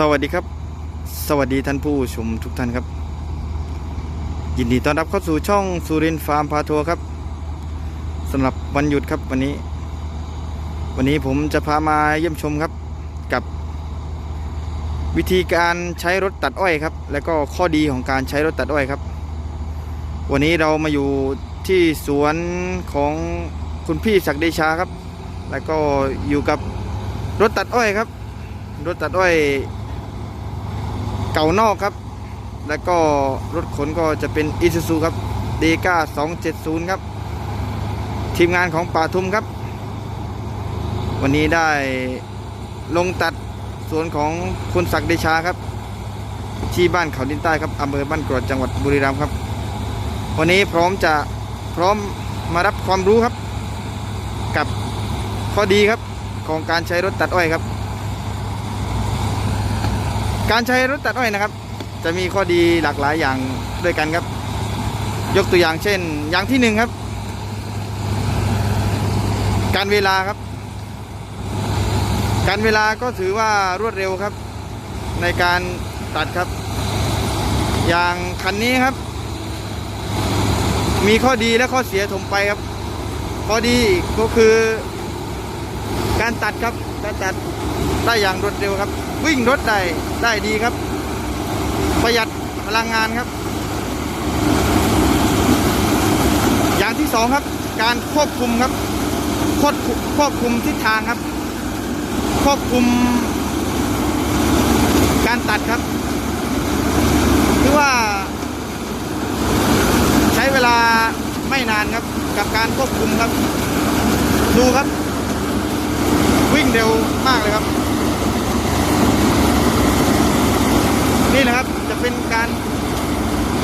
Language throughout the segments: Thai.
สวัสดีครับ สวัสดีท่านผู้ชมทุกท่านครับ ยินดีต้อนรับเข้าสู่ช่องสุรินทร์ฟาร์มพาทัวร์ครับสำหรับวันหยุดครับวันนี้ วันนี้ผมจะพามาเยี่ยมชมครับกับ วิธีการใช้รถตัดอ้อยครับ และก็ข้อดีของการใช้รถตัดอ้อยครับ วันนี้เรามาอยู่ที่สวนของคุณพี่ศักดิ์เดชาครับ แล้วก็อยู่กับรถตัดอ้อยครับรถตัดอ้อย เก่านอกครับ แล้วก็รถขนก็จะเป็นอิซูซูครับเดก้า270ครับ ทีมงานของป่าทุ่มครับ วันนี้ได้ลงตัดสวนของคุณศักดิ์เดชาครับ ที่บ้านเขาดินใต้ครับอำเภอบ้านกรวดจังหวัดบุรีรัมย์ครับ วันนี้พร้อมจะพร้อมมารับความรู้ครับ กับข้อดีครับของการใช้รถตัดอ้อยครับ การใช้รถตัดอ้อยนะครับ จะมีข้อดีหลากหลายอย่างด้วยกันครับ ยกตัวอย่างเช่น อย่างที่หนึ่งครับ การเวลาครับ การเวลาก็ถือว่ารวดเร็วครับ ในการตัดครับ อย่างคันนี้ครับ มีข้อดีและข้อเสียถมไปครับ ข้อดีก็คือการตัดครับ การตัดได้อย่างรวดเร็วครับ วิ่งรถได้ได้ดีครับ ประหยัดพลังงานครับ อย่างที่สองครับ การควบคุมครับควบคุมควบคุมทิศทางครับ ควบคุม การตัดครับคือว่า ใช้เวลาไม่นานครับ กับการควบคุมครับ ดูครับ เร็วมากเลยครับ นี่นะครับจะเป็นการ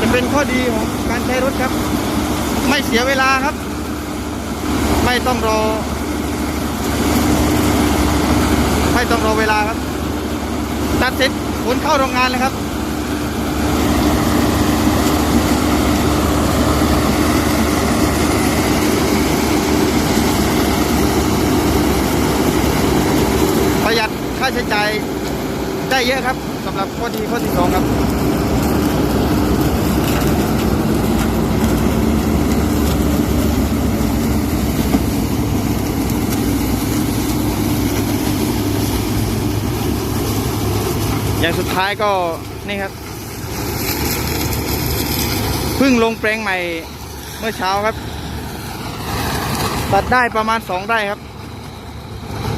จะเป็นข้อดีของการใช้รถครับ ไม่เสียเวลาครับ ไม่ต้องรอ ไม่ต้องรอเวลาครับตัดเสร็จขนเข้าโรงงานเลยครับ ประหยัด ค่าใช้จ่ายได้เยอะครับสำหรับข้อดีข้อที่สองครับอย่างสุดท้ายก็นี่ครับเพิ่งลงแปลงใหม่เมื่อเช้าครับ ตัดได้ประมาณสองไร่ครับ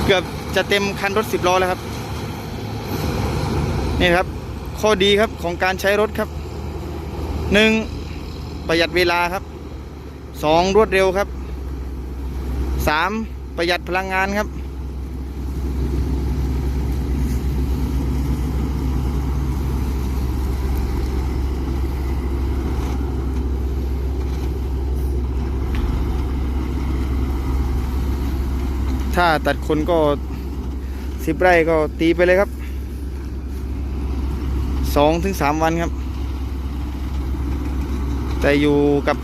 เกือบ จะเต็มคันรถสิบล้อแล้วครับ นี่ครับ ข้อดีครับของการใช้รถครับหนึ่งประหยัดเวลาครับสองรวดเร็วครับสามประหยัดพลังงานครับ ถ้าตัดคนก็ สิบไร่ก็ตีไปเลยครับสองถึงสามวันครับ แต่อยู่กับ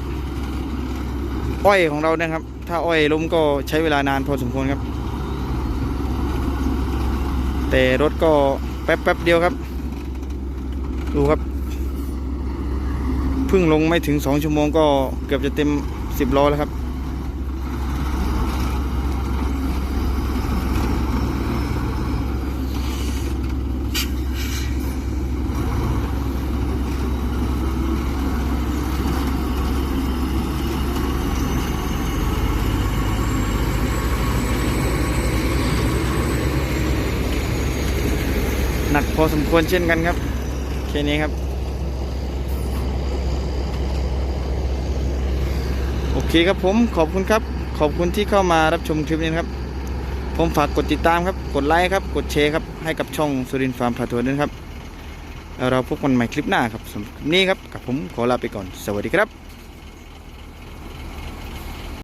อ้อยของเราเนะครับ ถ้าอ้อยล้มก็ใช้เวลานานพอสมควรครับ แต่รถก็แป๊บแป๊บเดียวครับ ดูครับเพิ่งลงไม่ถึงสองชั่วโมงก็เกือบจะเต็มสิบล้อแล้วครับ หนักพอสมควรเช่นกันครับแค่นี้ครับ โอเคครับผมขอบคุณครับ ขอบคุณที่เข้ามารับชมคลิปนี้ครับ ผมฝากกดติดตามครับ กดไลค์ครับ กดแชร์ครับ ให้กับช่องสุรินทร์ฟาร์มพาทัวร์ด้วยครับ เราพบกันใหม่คลิปหน้าครับสำหรับนี้ครับ กับผมขอลาไปก่อน สวัสดีครับ